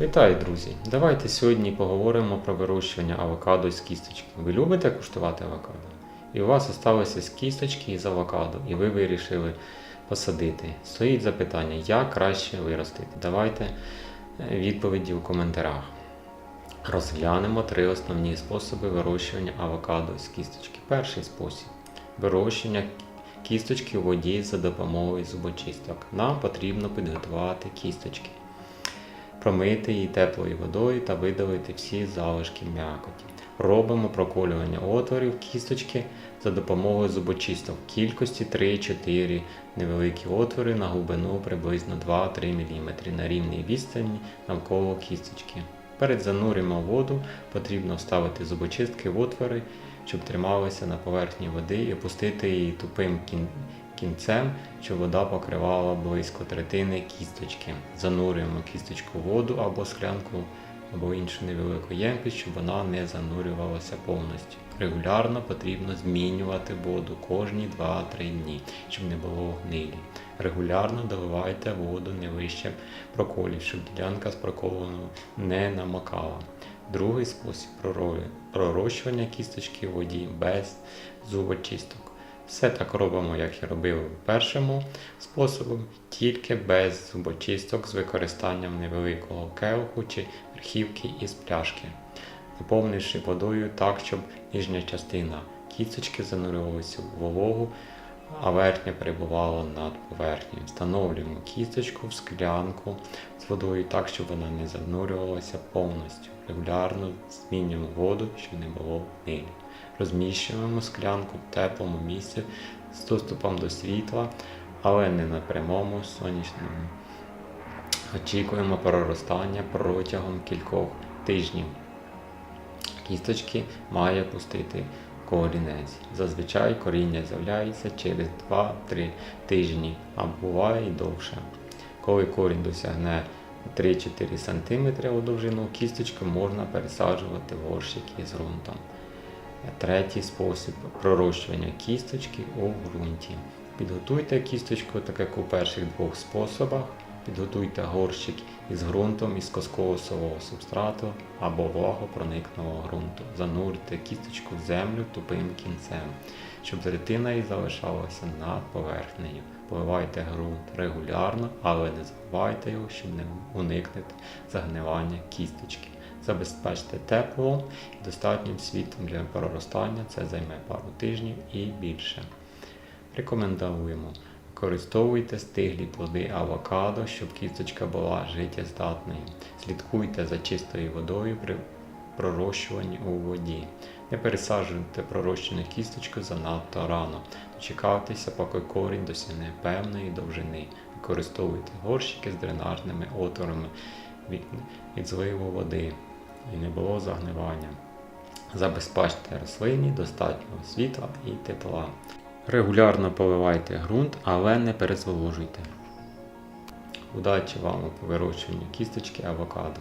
Вітаю, друзі! Давайте сьогодні поговоримо про вирощування авокадо з кісточки. Ви любите куштувати авокадо? І у вас залишилися кісточки із авокадо, і ви вирішили посадити. Стоїть запитання, як краще виростити. Давайте е, відповіді у коментарях. Розглянемо три основні способи вирощування авокадо з кісточки. Перший спосіб вирощування кісточки у воді за допомогою зубочисток. Нам потрібно підготувати кісточки промити її теплою водою та видалити всі залишки м'якоті. Робимо проколювання отворів кісточки за допомогою зубочисток в кількості 3-4 невеликі отвори на глибину приблизно 2-3 мм на рівній відстані навколо кісточки. Перед занурюємо воду потрібно вставити зубочистки в отвори, щоб трималися на поверхні води і опустити її тупим кінцем, щоб вода покривала близько третини кісточки. Занурюємо кісточку в воду або склянку, або іншу невелику ємкість, щоб вона не занурювалася повністю. Регулярно потрібно змінювати воду кожні 2-3 дні, щоб не було гнилі. Регулярно доливайте воду не вище проколів, щоб ділянка з проколом не намокала. Другий спосіб проро- пророщування кісточки в воді без зубочисток. Все так робимо, як і робили в першому способі, тільки без зубочисток з використанням невеликого келиху чи верхівки із пляшки, наповнивши водою так, щоб нижня частина кісточки занурювалася в вологу, а верхня перебувала над поверхнею. Встановлюємо кісточку в склянку з водою так, щоб вона не занурювалася повністю. Регулярно змінюємо воду, щоб не було гнилі. Розміщуємо склянку в теплому місці з доступом до світла, але не на прямому сонячному. Очікуємо проростання протягом кількох тижнів. Кісточки має пустити корінець. Зазвичай коріння з'являється через 2-3 тижні, а буває і довше. Коли корінь досягне 3-4 см у довжину, кісточку можна пересаджувати в горщики з ґрунтом. Третій спосіб пророщування кісточки у ґрунті. Підготуйте кісточку, так як у перших двох способах. Підготуйте горщик із ґрунтом із косково-сового субстрату або влагопроникного ґрунту. Занурте кісточку в землю тупим кінцем, щоб третина її залишалася над поверхнею. Поливайте ґрунт регулярно, але не забувайте його, щоб не уникнути загнивання кісточки. Забезпечте тепло і достатнім світлом для проростання. Це займе пару тижнів і більше. Рекомендуємо. Використовуйте стиглі плоди авокадо, щоб кісточка була життєздатною. Слідкуйте за чистою водою при пророщуванні у воді. Не пересаджуйте пророщену кісточку занадто рано. Дочекайтеся, поки корінь досягне певної довжини. Використовуйте горщики з дренажними отворами від, від зливу води і не було загнивання. Забезпечте рослині достатньо світла і тепла. Регулярно поливайте ґрунт, але не перезволожуйте. Удачі вам у вирощуванні кісточки авокадо.